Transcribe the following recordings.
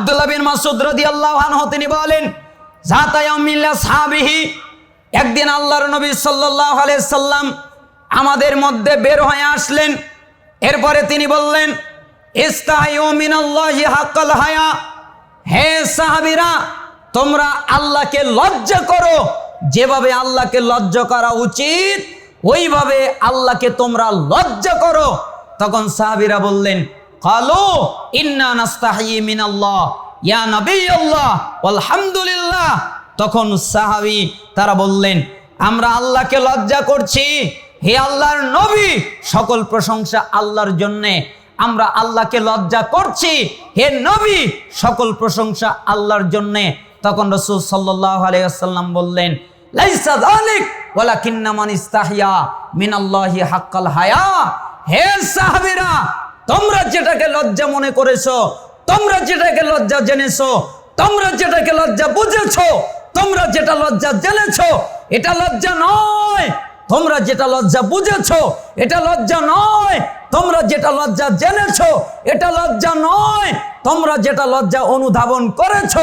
আব্দুল্লাহ বিন মাসুদ রাদিয়াল্লাহু আনহু, তিনি বলেন সাহাবিহি, একদিন আল্লাহর নবী সাল্লাল্লাহু আলাইহি সাল্লাম আমাদের মধ্যে বের হয়ে আসলেন। এরপরে তিনি বললেন ইস্তাহিউ মিনাল্লাহি হাক্কাল হায়া, হে সাহাবীরা, তোমরা আল্লাহকে লজ্জা করো। যেভাবে আল্লাহকে লজ্জা করা উচিত, ওইভাবে আল্লাহকে তোমরা লজ্জা করো। তখন সাহাবীরা বললেন কালো, ইন্না নাস্তাহি মিনাল্লাহ, ইয়া নবিয়াল্লাহ আলহামদুলিল্লাহ তখন সাহাবী তারা বললেন, আমরা আল্লাহকে লজ্জা করছি। হে আল্লাহর নবী, সকল প্রশংসা আল্লাহর জন্যে। আমরা আল্লাহকে লজ্জা করছি। হে নবী, সকল প্রশংসা আল্লাহর জন্যে। তখন রসুল সাল্লাহ আলাইসাল্লাম বললেন, লাইসা যালিক, ওয়ালাকিন্না মান ইস্তাহিয়া মিনাল্লাহি হাক্কাল হায়া। হে সাহাবীরা তোমরা যেটাকে লজ্জা মনে করেছ, তোমরা যেটাকে লজ্জা জেনেছো, তোমরা যেটাকে লজ্জা বুঝেছ, তোমরা যেটা লজ্জা জেনেছো, এটা লজ্জা নয়। তোমরা যেটা লজ্জা বুঝেছ, এটা লজ্জা নয়। তোমরা যেটা লজ্জা জেনেছো, এটা লজ্জা নয়। তোমরা যেটা লজ্জা অনুধাবন করেছ,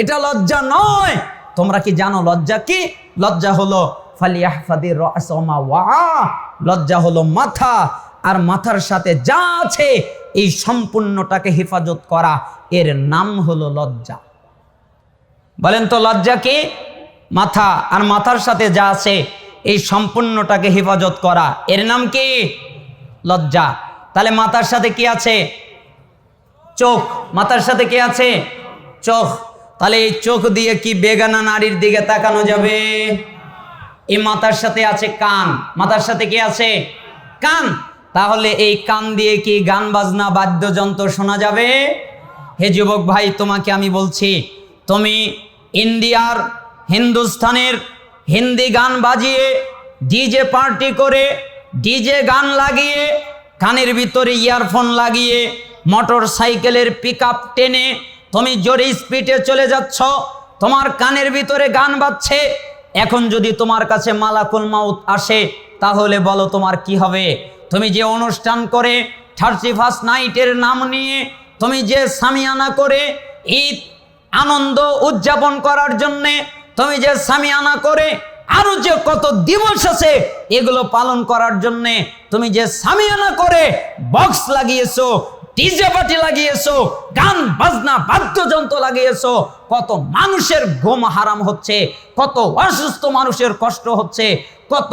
এটা লজ্জা নয়। তোমরা কি জানো লজ্জা কি? লজ্জা হলো, ফালিয়াহফাদির লজ্জা হলো মাথা। আর মাথার সাথে যা আছে, এই সম্পূর্ণটাকে হেফাজত করা। এর নাম হলো লজ্জা। বলেন তো, লজ্জা কি? মাথা আর মাথার সাথে যা আছে, এই সম্পূর্ণটাকে হেফাজত করা। এর নাম কি? লজ্জা। তাহলে মাথার সাথে কি আছে? চোখ। মাথার সাথে কি আছে? চোখ। তাহলে এই চোখ দিয়ে কি বেগানা নারীর দিকে তাকানো যাবে? এই মাথার সাথে আছে কান। মাথার সাথে কি আছে? কান। তাহলে এই কান দিয়ে কি গান বাজনা, বাদ্যযন্ত্র শোনা যাবে? হে যুবক ভাই, তোমাকে আমি বলছি, তুমি ইন্ডিয়ার হিন্দুস্তানের হিন্দি গান বাজিয়ে ডিজে পার্টি করে ডিজে গান লাগিয়ে কানের ভিতরে ইয়ারফোন লাগিয়ে মোটর সাইকেলের পিক টেনে তুমি জোরে স্পিডে চলে যাচ্ছ, তোমার কানের ভিতরে গান বাজছে, এখন যদি তোমার কাছে মালাকুল মাউত আসে, তাহলে বলো তোমার কি হবে? তুমি যে অনুষ্ঠান করে থার্টি ফার্স্ট নাইটের নাম নিয়ে তুমি যে সামিয়ানা করে ঈদ আনন্দ উদযাপন করার জন্যে তুমি যে সামিয়ানা করে আরও যে কত দিবস আছে এগুলো পালন করার জন্যে তুমি যে সামিয়ানা করে বক্স লাগিয়েছো, ডিজে পার্টি লাগিয়েছো, গান, বাজনা, বাদ্যযন্ত্র লাগিয়েছো, কত মানুষের ঘুম হারাম হচ্ছে, কত অসুস্থ মানুষের কষ্ট হচ্ছে, কত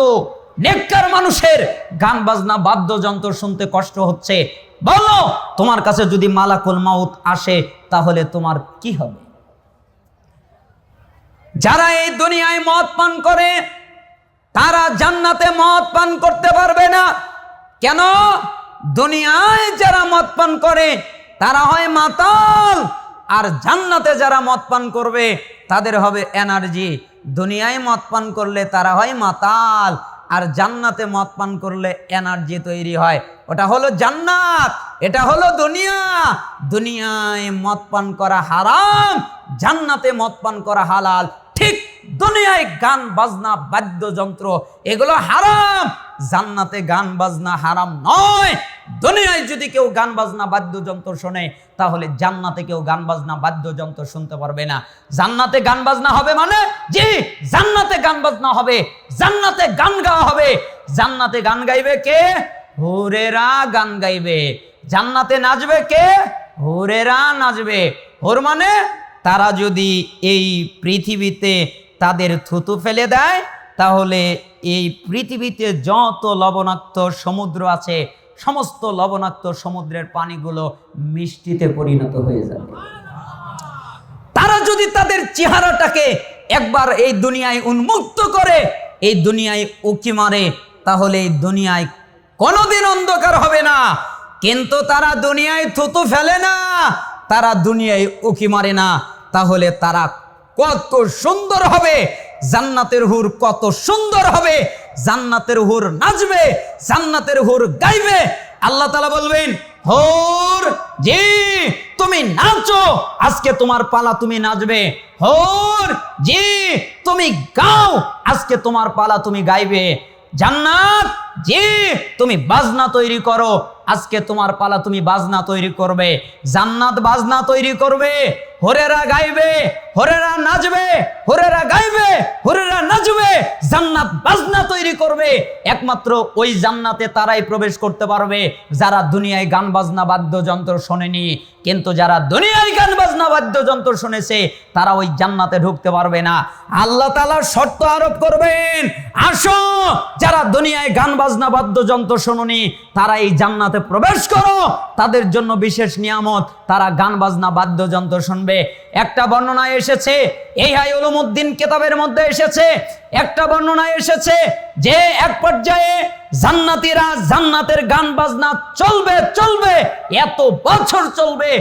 নেককার মানুষের গান বাজনা, বাদ্যযন্ত্র শুনতে কষ্ট হচ্ছে। বলো, তোমার কাছে যদি মালাকুল মাউত আসে, তাহলে তোমার কি হবে? যারা এই দুনিয়ায় মদ পান করে, তারা জান্নাতে মদ পান করতে পারবে না। কেন? দুনিয়ায় যারা মদ পান করে, তারা হয় মাতাল। আর জান্নাতে যারা মদ পান করবে, তাদের হবে এনার্জি। দুনিয়ায় মদ পান করলে তারা হয় মাতাল। আর জান্নাতে মদ পান করলে এনার্জি তৈরি হয়। ওটা হলো জান্নাত, এটা হলো দুনিয়া। দুনিয়ায় মদ পান করা হারাম, জান্নাতে মদ পান করা হালাল। ঠিক দুনিয়ায় গান, বাজনা, বাদ্যযন্ত্র, এগুলো হারাম। জান্নাতে গান, বাজনা হারাম নয়। দুনিয়ায় যদি কেউ গান, বাজনা, বাদ্যযন্ত্র শোনে, তাহলে জান্নাতে কেউ গান, বাজনা, বাদ্যযন্ত্র শুনতে পারবে না। জান্নাতে গান, বাজনা হবে মানে? জি, জান্নাতে গান, বাজনা হবে। জান্নাতে গান গাওয়া হবে। জান্নাতে গান গাইবে কে? হুরেরা গান গাইবে। জান্নাতে নাচবে কে? হুরেরা নাচবে। হুর মানে? তারা যদি এই পৃথিবীতে তাদের থুতু ফেলে দেয়, তাহলে এই পৃথিবীতে যত লবণাক্ত সমুদ্র আছে, সমস্ত লবণাক্ত সমুদ্রের পানিগুলো মিষ্টিতে পরিণত হয়ে যাবে। তারা যদি তাদের চেহারাটাকে একবার এই দুনিয়ায় উন্মুক্ত করে, এই দুনিয়ায় উকি মারে, তাহলে এই দুনিয়ায় কোনোদিন অন্ধকার হবে না। কিন্তু তারা দুনিয়ায় থুতু ফেলে না, তারা দুনিয়ায় উকি মারে না, তাহলে তারা কত সুন্দর হবে। জান্নাতের হুর কত সুন্দর হবে। জান্নাতের হুর নাচবে, জান্নাতের হুর গাইবে। আল্লাহ তালা বলবেন, হোর, জি, তুমি নাচো, আজকে তোমার পালা তুমি নাচবে। হোর, জি, তুমি গাও, আজকে তোমার পালা তুমি গাইবে। জান্নাত, জি, তুমি বাজনা তৈরি করো, আজকে তোমার পালা তুমি বাজনা তৈরি করবে। জান্নাত বাজনা তৈরি করবে। হরেরা গাইবে, হরেরা নাচবে, হরেরা গাইবে, হরেরা নাচবে, জান্নাত বাজনা তৈরি করবে। একমাত্র ওই জান্নাতে তারাই প্রবেশ করতে পারবে। যারা দুনিয়ায় গান বাজনা বাদ্যযন্ত্র শোনেনি, কিন্তু যারা দুনিয়ায় গান বাজনা বাদ্যযন্ত্র শুনেছে, তারা ওই জান্নাতে ঢুকতে পারবে না। আল্লাহ তালা শর্ত আরোপ করবেন, আসো, যারা দুনিয়ায় গান বাজনা বাদ্যযন্ত্র শোনি তারা এই জান্নাতে প্রবেশ করো। তাদের জন্য বিশেষ নিয়ামত, তারা গান বাজনা বাদ্যযন্ত্র শুনবে। একটা বর্ণনায় এসেছে এই হাই উলুমুদ্দিন কেতাবের মধ্যে এসেছে, একটা বর্ণনায় এসেছে যে এক পর্যায়ে জান্নাতীরা জান্নাতের গান বাজনা চলবে চলবে, এত বছর চলবে,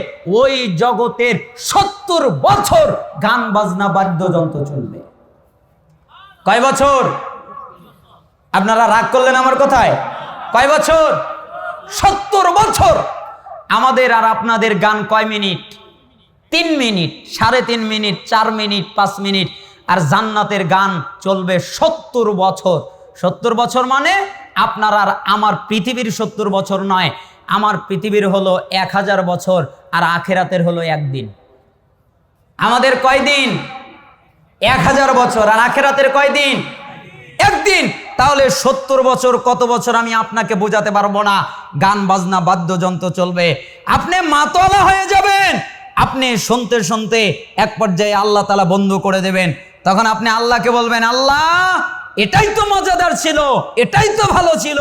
ওই জগতের সত্তর বছর গান বাজনা বাদ্যযন্ত্র চলবে। কয় বছর? আপনারা রাগ করলেন আমার কথায়? কয় বছর? সত্তর বছর। আমাদের আর আপনাদের গান কয় মিনিট? তিন মিনিট, সাড়ে তিন মিনিট, চার মিনিট, পাঁচ মিনিট, আর জান্নাতের গান চলবে সত্তর বছর। সত্তর বছর মানে আপনার আর আমার পৃথিবীর সত্তর বছর নয়, আমার পৃথিবীর হলো এক হাজার বছর আর আখেরাতের হলো একদিন। আমাদের কয়দিন? এক হাজার বছর আর আখেরাতের কয়দিন? একদিন। তাহলে সত্তর বছর কত বছর আমি আপনাকে বোঝাতে পারব না? গান, বাজনা, বাদ্যযন্ত্র চলবে। আপনি মাতলা হয়ে যাবেন। আপনি শুনতে শুনতে এক পর্যায়ে আল্লাহ তালা বন্ধ করে দেবেন। তখন আপনি আল্লাহকে বলবেন, আল্লাহ, এটাই তো মজাদার ছিল, এটাই তো ভালো ছিল।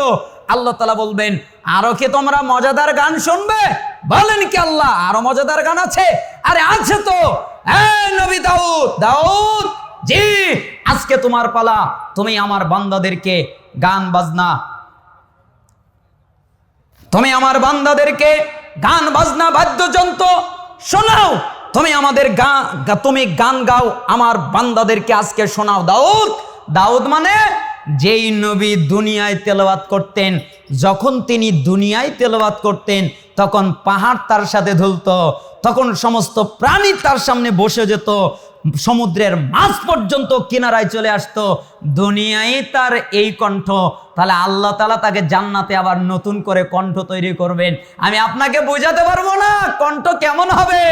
আল্লাহ তালা বলবেন, আরও কি তোমরা মজাদার গান শুনবে? বলেন কি আল্লাহ, আরও মজাদার গান আছে? আরে আছে তো। নবী দাউদ দাউদ, জি, আজকে তোমার পালা, তুমি আমার বান্দাদেরকে গান বাজনা, তুমি আমার বান্দাদেরকে গান বাজনা বাদ্যযন্ত্র শোনাও, তুমি আমাদের গা তুমি গান গাও, আমার বান্দাদেরকে আজকে শোনাও। দাউদ দাউদ মানে যেই নবী দুনিয়ায় তেলাওয়াত করতেন, যখন তিনি দুনিয়ায় তেলাওয়াত করতেন, তখন পাহাড় তার সাথে ধুলতো, তখন সমস্ত প্রাণী তার সামনে বসে যেত সমুদ্রের মাঝ পর্যন্ত কিনারায় চলে আসতো। দুনিয়ায় তার এই কণ্ঠ। তাহলে আল্লাহ তালা তাকে জান্নাতে আবার নতুন করে কণ্ঠ তৈরি করবেন। আমি আপনাকে বোঝাতে পারব না কণ্ঠ কেমন হবে।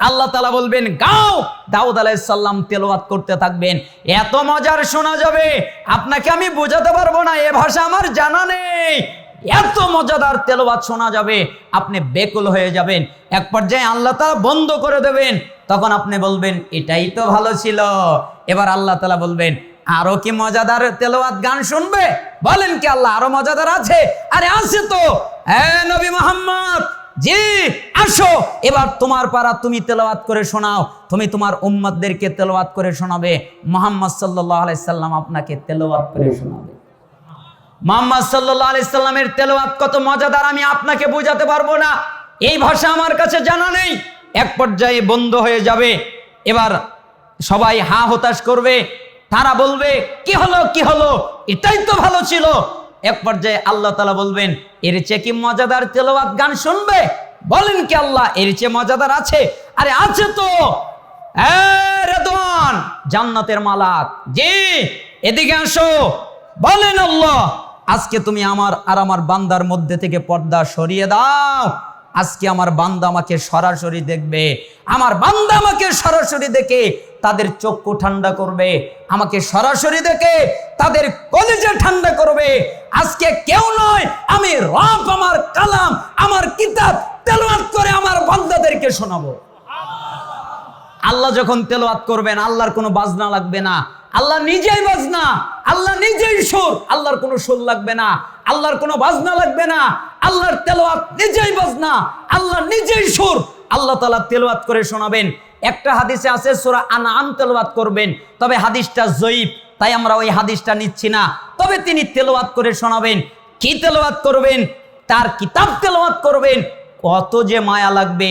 আল্লাহ তালা বলবেন, গাও। দাউদ আলাইসাল্লাম তেলাওয়াত করতে থাকবেন। এত মজার শোনা যাবে। আপনাকে আমি বোঝাতে পারব না, এ ভাষা আমার জানা নেই। এত মজাদার তেলাওয়াত শোনা যাবে। আপনি বেকুল হয়ে যাবেন। এক পর্যায়ে আল্লাহ তালা বন্ধ করে দেবেন। তখন আপনি বলবেন, এটাই তো ভালো ছিল। এবার আল্লাহ তালা বলবেন, আরও কি মজাদার তেলাওয়াত গান শুনবে? বলেন কি আল্লাহ, আরও মজাদার আছে? আরে আছে তো। নবী মোহাম্মদ, জি, আসো। এবার তোমার পাড়া তুমি তেলাওয়াত করে শোনাও। তুমি তোমার উম্মতদেরকে তেলাওয়াত করে শোনাবে। মোহাম্মদ সাল্লাহ আলাইসাল্লাম আপনাকে তেলাওয়াত করে শোনাবে। মোহাম্মদ সাল্লাহ আলাইসাল্লামের তেলাওয়াত কত মজাদার আমি আপনাকে বোঝাতে পারব না। এই ভাষা আমার কাছে জানা নেই। এক পর্যায়ে বন্ধ হয়ে যাবে। এবার সবাই হা হতাশ করবে, তারা বলবে, কি হলো কি হলো? এটাই তো ভালো ছিল। এক পর্যায়ে আল্লাহ তালা বলবেন, এর চেয়ে কি মজাদার তেলাওয়াত গান শুনবে? বলেন কি আল্লাহ, এর চেয়ে মজাদার আছে? আরে আছে তো। জান্নাতের মালাক, জি, এদিকে আসো। বলেন আল্লাহ, আজকে তুমি আমার আর আমার বান্দার মধ্যে থেকে পর্দা সরিয়ে দাও। আজকে আমার বান্দা আমাকে সরাসরি দেখবে। আমার বান্দা আমাকে সরাসরি দেখে তাদের চক্ষু ঠান্ডা করবে। আমাকে সরাসরি দেখে তাদের কলেজে ঠান্ডা করবে। আজকে কেউ নয়, আমি রব আমার কালাম, আমার কিতাব তেলাওয়াত করে আমার বান্দাদেরকে শোনাবো। আল্লাহ যখন তেলাওয়াত করবেন, আল্লাহর কোনো বাজনা লাগবে না। আল্লাহ নিজেই বাজনা, আল্লাহ নিজেই সুর। আল্লাহর কোনো সুর লাগবে না, আল্লাহর কোনো বাজনা লাগবে না, আল্লাহর তেলাওয়াত নিজেই বাজনা, আল্লাহ নিজেই সুর। আল্লাহ তালা তেলাওয়াত করে শোনাবেন। একটা হাদিসে আছে, সূরা আনআম তেলাওয়াত করবেন, তবে হাদিসটা জয়ীফ, তাই আমরা ওই হাদিসটা নিচ্ছি না। তবে তিনি তেলাওয়াত করে শোনাবেন। কি তেলাওয়াত করবেন? তার কিতাব তেলাওয়াত করবেন। কত যে মায়া লাগবে,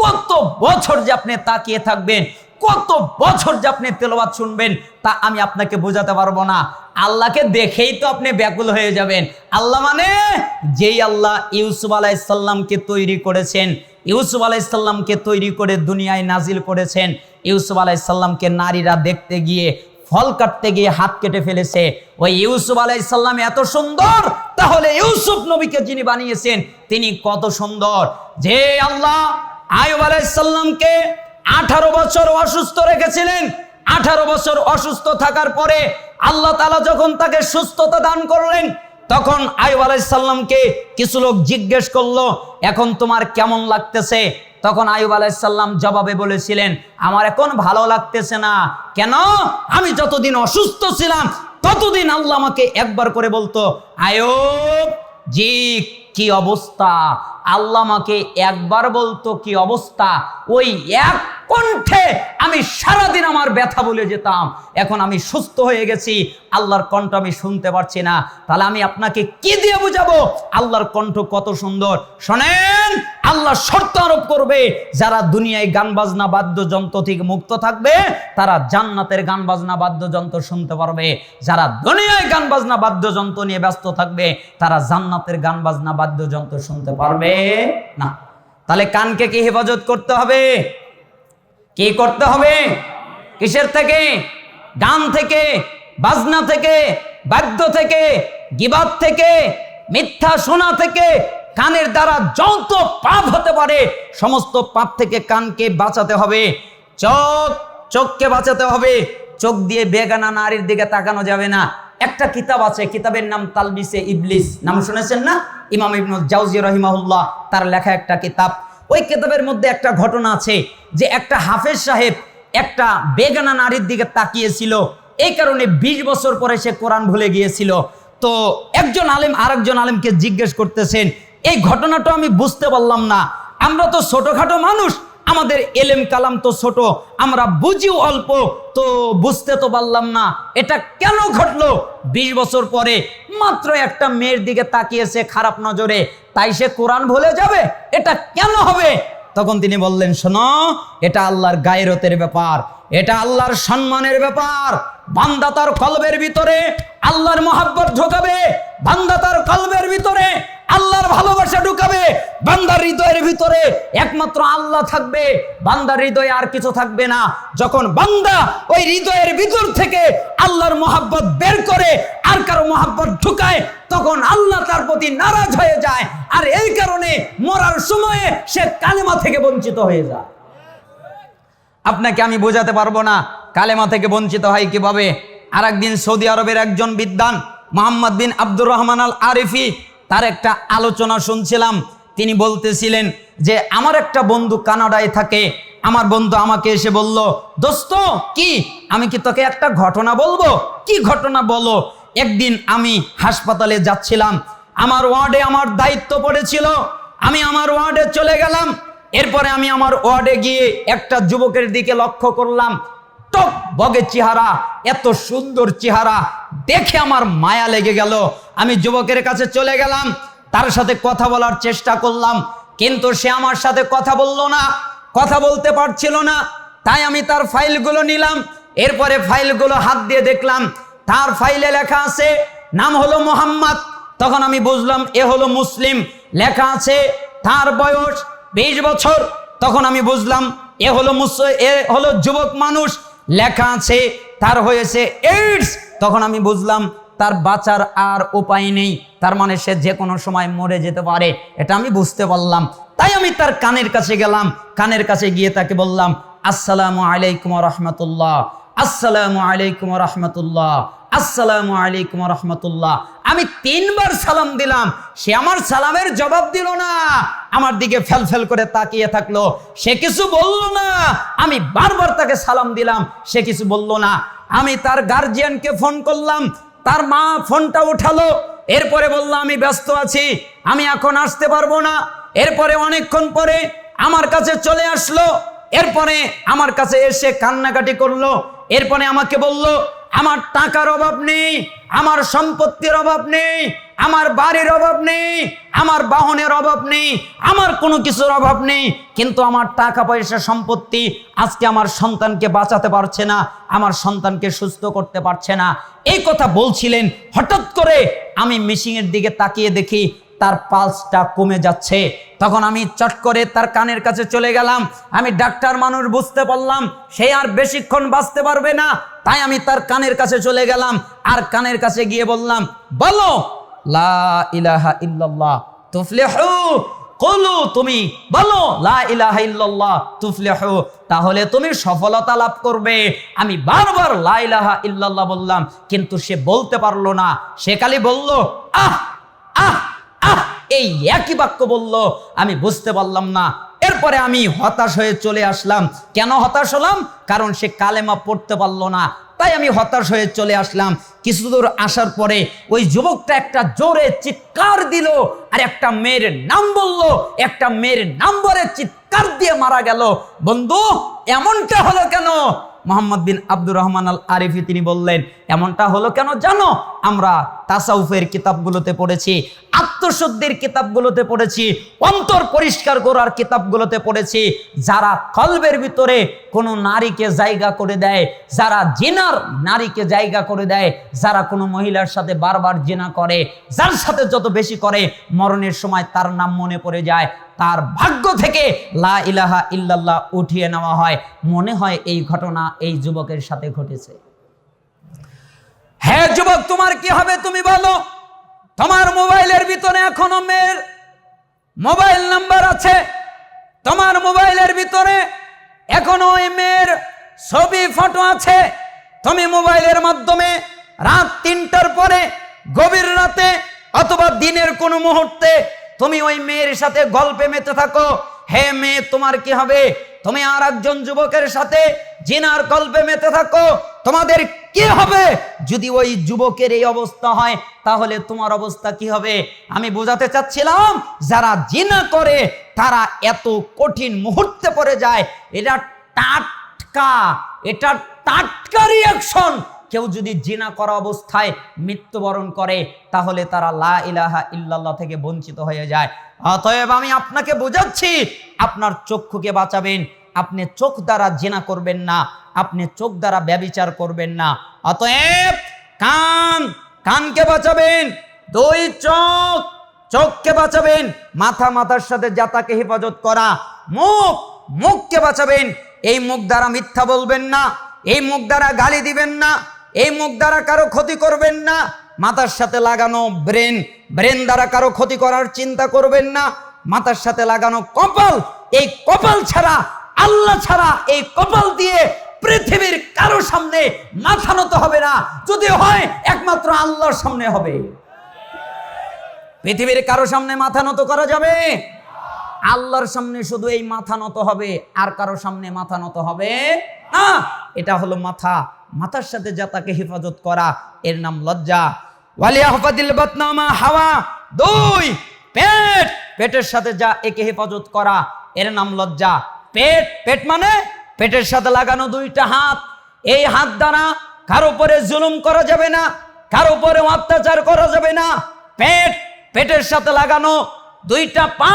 কত বছর যে আপনি তাকিয়ে থাকবেন। কত বছর যে আপনি তেলাওয়াত শুনবেন, তা আমি আপনাকে বোঝাতে পারব না। আল্লাহকে দেখেই তো আপনি ব্যাকুল হয়ে যাবেন। আল্লাহ মানে যেই আল্লাহ ইউসুফ আলাইসাল্লামকে তৈরি করেছেন, ইউসুফ আলাইসাল্লামকে তৈরি করে দুনিয়ায় নাজিল করেছেন, ইউসুফ আলাইসাল্লামকে নারীরা দেখতে গিয়ে, ফল কাটতে গিয়ে হাত কেটে ফেলেছে। ওই ইউসুফ আলাইসাল্লাম এত সুন্দর, তাহলে ইউসুফ নবীকে যিনি বানিয়েছেন, তিনি কত সুন্দর। যে আল্লাহ আয়ুব আলাইসাল্লামকে আঠারো বছর অসুস্থ রেখেছিলেন। আঠারো বছর অসুস্থ থাকার পরে আল্লাহ তালা যখন তাকে সুস্থতা দান করলেন, তখন আয়ুব আলাইসাল্লামকে কিছু লোক জিজ্ঞেস করল, এখন তোমার কেমন লাগতেছে? তখন আয়ুব আলাইসাল্লাম জবাবে বলেছিলেন, আমার এখন ভালো লাগতেছে না। কেন? আমি যতদিন অসুস্থ ছিলাম, ততদিন আল্লাহ আমাকে একবার করে বলতো, আয়ুব, জি, কি অবস্থা আল্লাহ আমাকে একবার বলতো, কি অবস্থা ওই এক কণ্ঠে আমি সারাদিন আমার ব্যথা বলে যেতাম। এখন আমি সুস্থ হয়ে গেছি, আল্লাহর কণ্ঠ আমি শুনতে পারছি না। তাহলে আমি আপনাকে কি দিয়ে বুঝাবো? আল্লাহর কণ্ঠ কত সুন্দর। শোনেন, আল্লাহ শর্ত আরোপ করবে, যারা দুনিয়ায় গান বাজনা, বাদ্যযন্ত্র থেকে মুক্ত থাকবে, তারা জান্নাতের গান বাজনা, বাদ্যযন্ত্র শুনতে পারবে। যারা দুনিয়ায় গান বাজনা, বাদ্যযন্ত্র নিয়ে ব্যস্ত থাকবে, তারা জান্নাতের গান বাজনা, বাদ্যযন্ত্র শুনতে পারবে না। তাহলে কানকে কি হেফাজত করতে হবে? কি করতে হবে? কিসের থেকে? গান থেকে, বাজনা থেকে, বাদ্য থেকে, গিবাদ থেকে, মিথ্যা শোনা থেকে, কানের দ্বারা যত পাপ হতে পারে। সমস্ত পাপ থেকে কানকে বাঁচাতে হবে। চোখ, চোখকে বাঁচাতে হবে। চোখ দিয়ে বেগানা নারীর দিকে তাকানো যাবে না। একটা কিতাব আছে, কিতাবের নাম তালবিসে ইবলিস। নাম শুনেছেন না? ইমাম ইবনুল জাউজি রহিমাহুল্লাহ, তার লেখা একটা কিতাব। ওই কেতাবের মধ্যে একটা ঘটনা আছে যে একটা হাফেজ সাহেব একটা বেগানা নারীর দিকে তাকিয়েছিল। এই কারণে ২০ বছর পরে সে কোরআন ভুলে গিয়েছিল। তো একজন আলেম আরেকজন আলেমকে জিজ্ঞেস করতেছেন, এই ঘটনাটা আমি বুঝতে পারলাম না। আমরা তো ছোটখাটো মানুষ আমাদের এলেম কালাম তো ছোট, আমরা বুঝিও অল্প, তো বুঝতে তো পারলাম না। এটা কেন ঘটলো? বিশ বছর পরে মাত্র একটা মেয়ের দিকে তাকিয়েছে খারাপ নজরে, তাই সে কোরআন ভুলে যাবে? এটা কেন হবে? তখন তিনি বললেন, শোনো, এটা আল্লাহর গায়রতের ব্যাপার, এটা আল্লাহর সম্মানের ব্যাপার। বান্দা তার কলবের ভিতরে আল্লাহর মহাব্বত ঢোকাবে, বান্দা তার কলবের ভিতরে আল্লাহর ভালোবাসা ঢুকাবে, বান্দার হৃদয়ের ভিতরে একমাত্র আল্লাহ থাকবে, বান্দার হৃদয়ে আর কিছু থাকবে না। যখন বান্দা ওই হৃদয়ের ভিতর থেকে আল্লাহর মহাব্বত বের করে, আর কারও মহাব্বত ঢুকায়, তখন আল্লাহ তার প্রতি নারাজ হয়ে যায়। আর এই কারণে মরার সময়ে সে কালেমা থেকে বঞ্চিত হয়ে যায়। আপনাকে আমি বোঝাতে পারব না, কালেমা থেকে বঞ্চিত হয় কীভাবে? আর একদিন সৌদি আরবের একজন বিদ্বান, মোহাম্মদ বিন আব্দুর রহমান আল আরিফি তার একটা আলোচনা শুনছিলাম। তিনি বলতেছিলেন যে, আমার একটা বন্ধু কানাডায় থাকে। আমার বন্ধু আমাকে এসে বলল, দোস্ত, কি? আমি কি তোকে একটা ঘটনা বলব? কি ঘটনা বলো? একদিন আমি হাসপাতালে যাচ্ছিলাম। আমার ওয়ার্ডে আমার দায়িত্ব পড়েছিল। আমি আমার ওয়ার্ডে চলে গেলাম। এরপরে আমি আমার ওয়ার্ডে গিয়ে একটা যুবকের দিকে লক্ষ্য করলাম। টক বগের চেহারা, এত সুন্দর চেহারা, দেখে আমার মায়া লেগে গেল। আমি যুবকের কাছে চলে গেলাম, তার সাথে কথা বলার চেষ্টা করলাম, কিন্তু সে আমার সাথে কথা বলল না, কথা বলতে পারছিল না। তাই আমি তার ফাইলগুলো নিলাম, এরপরে ফাইলগুলো হাত দিয়ে দেখলাম, তার ফাইলে লেখা আছে, নাম হলো মোহাম্মদ। তখন আমি বুঝলাম, এ হলো মুসলিম। লেখা আছে, তার বয়স বিশ বছর। তখন আমি বুঝলাম, এ হলো এ হলো যুবক মানুষ। লেখা আছে, তার হয়েছে এইডস তখন আমি বুঝলাম তার বাঁচার আর উপায় নেই। তার মানে সে যে কোনো সময় মরে যেতে পারে। এটা আমি বুঝতে পারলাম। তাই আমি তার কানের কাছে গেলাম। কানের কাছে গিয়ে তাকে বললাম, আসসালামু আলাইকুম রহমতুল্লাহ। আসসালামু আলাইকুম রহমতুল্লাহ। আসসালামু আলাইকুম রহমতুল্লাহ। আমি তিনবার সালাম দিলাম। সে আমার সালামের জবাব দিল না। আমার দিকে ফেল ফেল করে তাকিয়ে থাকল। সে কিছু বলল না। আমি বারবার তাকে সালাম দিলাম। সে কিছু বলল না। আমি তার গার্জিয়ানকে ফোন করলাম। তার মা ফোনটা উঠালো। এরপরে বলল, আমি ব্যস্ত আছি, আমি এখন আসতে পারব না। এরপরে অনেকক্ষণ পরে আমার কাছে চলে আসলো। এরপরে আমার কাছে এসে কান্নাকাটি করল। এরপরে আমাকে বলল, আমার টাকার অভাব নেই, আমার সম্পত্তির অভাব নেই আমার বাড়ির অভাব নেই, আমার বাহনের অভাব নেই, আমার কোনো কিছুর অভাব নেই, কিন্তু আমার টাকা পয়সা সম্পত্তি আজকে আমার সন্তানকে বাঁচাতে পারছে না, আমার সন্তানকে সুস্থ করতে পারছে না। এই কথা বলছিলেন, হঠাৎ করে আমি মেশিনের দিকে তাকিয়ে দেখি তার পালসটা কমে যাচ্ছে। তখন আমি চট করে তার কানের কাছে চলে গেলাম, আমি ডাক্তার মানুষ বুঝতে পারলাম, সে আর বেশিক্ষণ বাঁচতে পারবে না, তাই আমি তার কানের কাছে চলে গেলাম, আর কানের কাছে গিয়ে বললাম, বলো লা ইলাহা ইল্লাল্লাহ তুফলিহু, কলু, তুমি বলো, লা ইলাহা ইল্লাল্লাহ তুফলিহু, তাহলে তুমি সফলতা লাভ করবে। আমি বারবার লা ইলাহা ইল্লাল্লাহ বললাম, কিন্তু সে বলতে পারল না। সে খালি বলল, আহ আহ আহ, এই একই বাক্য বলল। আমি বুঝতে পারলাম না। এরপরে আমি হতাশ হয়ে চলে আসলাম। কেন হতাশ হলাম? কারণ সে কালেমা পড়তে পারল না। তাই আমি হতাশ হয়ে চলে আসলাম। কিছু দূর আসার পরে ওই যুবকটা একটা জোরে চিৎকার দিল আর একটা মেয়ের নাম বলল। একটা মেয়ের নাম্বারে চিৎকার দিয়ে মারা গেল। বন্ধু, এমনটা হলো কেন? মোহাম্মদ বিন আব্দুর রহমান আল আরিফি তিনি বললেন, এমনটা হলো কেন জানো? আমরা তাসাউফের কিতাবগুলোতে পড়েছি, আত্মশুদ্ধির কিতাবগুলোতে পড়েছি, অন্তর পরিষ্কার করার কিতাবগুলোতে পড়েছি। যারা কলবের ভিতরে কোনো নারীকে জায়গা করে দেয়, যারা জেনার নারীকে জায়গা করে দেয়, যারা কোনো মহিলার সাথে বারবার জেনা করে, যার সাথে যত বেশি করে মরণের সময় তার নাম মনে পড়ে যায় তার ভাগ্য থেকে লা ইলাহা ইল্লাল্লাহ উঠিয়ে নেওয়া হয়। মনে হয় এই ঘটনা এই যুবকের সাথে ঘটেছে। হ্যাঁ যুবক, তোমার কি হবে তুমি বলো? তোমার মোবাইলের ভিতরে এখনও মেয়ের মোবাইল নাম্বার আছে। তোমার মোবাইলের ভিতরে এখনও ওই মেয়ের ছবি, ফটো আছে। তুমি মোবাইলের মাধ্যমে রাত তিনটার পরে গভীর রাতে অথবা দিনের কোনো মুহূর্তে তুমি ওই মেয়ের সাথে গল্পে মেতে থাকো। হে মেয়ে, তোমার কি হবে? তুমি আর একজন যুবকের সাথে জিনার গল্পে মেতে থাকো। তোমাদের কি হবে? যদি ওই যুবকের এই অবস্থা হয়, তাহলে তোমার অবস্থা কি হবে? আমি বোঝাতে চাচ্ছিলাম, যারা জিনা করে, তারা এত কঠিন মুহূর্তে পড়ে যায়। এটা টাটকা এটা টাটকা রিয়াকশন কেউ যদি জিনা করা অবস্থায় মৃত্যুবরণ করে, তাহলে তারা লা ইলাহা ইল্লাল্লাহ থেকে বঞ্চিত হয়ে যায়। অতএব আমি আপনাকে বোঝাচ্ছি, আপনার চক্ষুকে বাঁচাবেন, আপনি চোখ দ্বারা জেনা করবেন না, আপনি চোখ দ্বারা ব্যবিচার করবেন না। অতএব কান, কানকে বাঁচাবেন, দুই চোখ, চোখকে বাঁচাবেন, মাথা মাথার সাথে জাতাকে হেফাজত করা, মুখ, মুখকে বাঁচাবেন। এই মুখ দ্বারা মিথ্যা বলবেন না, এই মুখ দ্বারা গালি দিবেন না এই মুখ দ্বারা কারও ক্ষতি করবেন না, মাথার সাথে লাগানো ব্রেন ব্রেন দ্বারা কারও ক্ষতি করার চিন্তা করবেন না, মাথার সাথে লাগানো কপাল, এই কপাল ছাড়া আল্লাহ ছাড়া এই কপাল দিয়ে পৃথিবীর কারও সামনে মাথা নত হবে না, যদি হয় একমাত্র আল্লাহর সামনে হবে। পৃথিবীর কারও সামনে মাথা নত করা যাবে? আল্লাহর সামনে শুধু এই মাথা নত হবে, আর কারও সামনে মাথা নত হবে না। এটা হলো মাথা। মাথার সাথে যা তাকে হেফাজত করা, এর নাম লজ্জা। ওয়ালিয়া হফাদিল বদনামা হাওয়া, দুই, পেট। পেটের সাথে যা একে হেফাজত করা, এর নাম লজ্জা। পেট পেট মানে পেটের সাথে লাগানো দুইটা হাত। এই হাত দ্বারা কারও উপরে জুলুম করা যাবে না, কারও উপরে অত্যাচার করা যাবে না। পেট, পেটের সাথে লাগানো দুইটা পা,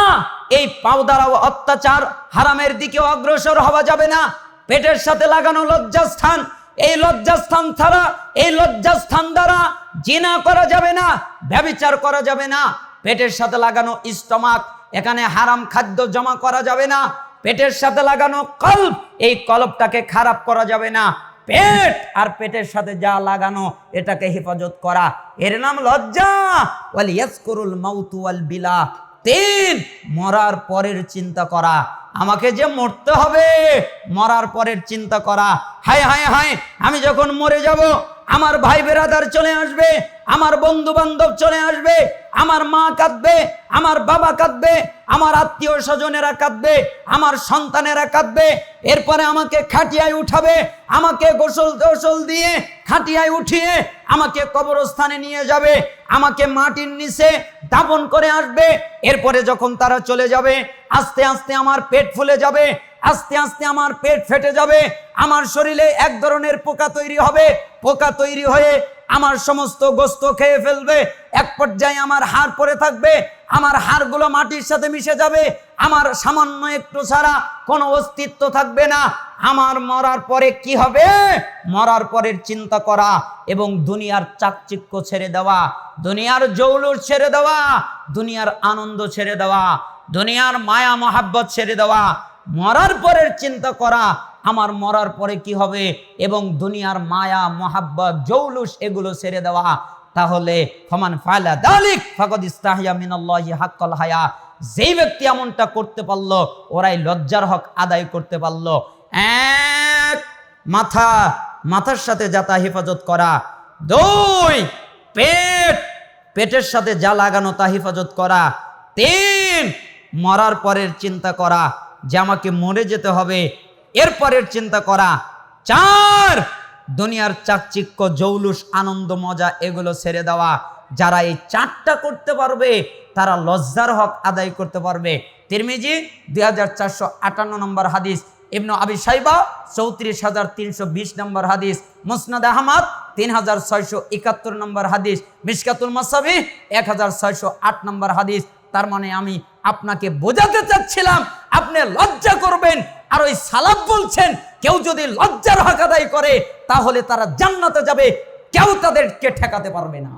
এই পাও দ্বারা অত্যাচার, হারামের দিকে অগ্রসর হওয়া যাবে না। পেটের সাথে লাগানো লজ্জাস্থান। এই লজ্জাস্থান ছাড়া, এই লজ্জাস্থান দ্বারা জিনা করা যাবে না, ব্যবিচার করা যাবে না। পেটের সাথে লাগানো স্টমাক, এখানে হারাম খাদ্য জমা করা যাবে না। পেটের সাথে লাগানো কল্প, এই কল্পটাকে খারাপ করা যাবে না। পেট আর পেটের সাথে যা লাগানো, এটাকে হেফাজত করা। এর নাম লজ্জা। ওয়াল ইয়াসকুরুল মাউতু ওয়াল বিলা। তিন, মরার পরের চিন্তা করা। আমাকে যে মরতে হবে, মরার পরের চিন্তা করা। হায় হায় হায়, আমি যখন মরে যাব, আমার ভাই বেরাদার চলে আসবে আমার বন্ধু বান্ধব চলে আসবে, আমার মা কাঁদবে, আমার বাবা কাঁদবে, আমার আত্মীয় স্বজনেরা কাঁদবে, আমার সন্তানেরা কাঁদবে, এরপরে আমাকে খাটিয়ায় উঠাবে, আমাকে গোসল টোসল দিয়ে খাটিয়ায় উঠিয়ে আমাকে কবরস্থানে নিয়ে যাবে, আমাকে মাটির নিচে দাপন করে আসবে, এরপরে যখন তারা চলে যাবে, আস্তে আস্তে আমার পেট ফুলে যাবে আস্তে আস্তে আমার পেট ফেটে যাবে, আমার শরীরে এক ধরনের পোকা তৈরি হবে। পোকা তৈরি হয়ে আমার সমস্ত গোস্ত খেয়ে ফেলবে। এক পর্যায়ে আমার হাড় পরে থাকবে, আমার হাড়গুলো মাটির সাথে মিশে যাবে, আমার সামান্য একটু ছাড়া কোনো অস্তিত্ব থাকবে না। আমার মরার পরে কি হবে? মরার পরের চিন্তা করা এবং দুনিয়ার চাকচিক্য ছেড়ে দেওয়া, দুনিয়ার জৌলুর ছেড়ে দেওয়া, দুনিয়ার আনন্দ ছেড়ে দেওয়া, দুনিয়ার মায়া মহাব্বত ছেড়ে দেওয়া মরার পরের চিন্তা করা, আমার মরার পরে কি হবে? এবং দুনিয়ার মায়া, মহাব্বত, জৌলুস এগুলো ছেড়ে দেওয়া, তাহলে ফমান ফালা দালিক ফাকদ ইস্তাহিয়া মিনাল্লাহি হাক্কাল হায়া। যেই ব্যক্তি এমনটা করতে পারল, ওরাই লজ্জার হক আদায় করতে পারল। এক, মাথা, মাথার সাথে যাতা হেফাজত করা। দুই, পেট, পেটের সাথে যা লাগানো তা হেফাজত করা। তিন, মরার পরের চিন্তা করা। যে আমাকে মরে যেতে হবে। এরপরের চিন্তা করা, চার, দুনিয়ার চাকচিক্য, জৌলুস, আনন্দ, মজা, এগুলো ছেড়ে দেওয়া। যারা এই চারটা করতে পারবে, তারা লজ্জার হক আদায় করতে পারবে। তিরমিজি দুই হাজার চারশো আটান্ন নম্বর হাদিস, ইবনু আবি সাইবা চৌত্রিশ হাজার তিনশো বিশ নম্বর হাদিস, মুসনাদ আহমদ তিন হাজার ছয়শো একাত্তর নম্বর হাদিস মিসকাতুল মাসাবি এক হাজার ছয়শো আট নম্বর হাদিস। তার মানে আমি আপনাকে বোঝাতে চাচ্ছিলাম, আপনি লজ্জা করবেন আর ওই সালাব বলছেন, কেউ যদি লজ্জার হক আদায় করে, তাহলে তারা জান্নাতে যাবে, কেউ তাদেরকে ঠেকাতে পারবে না।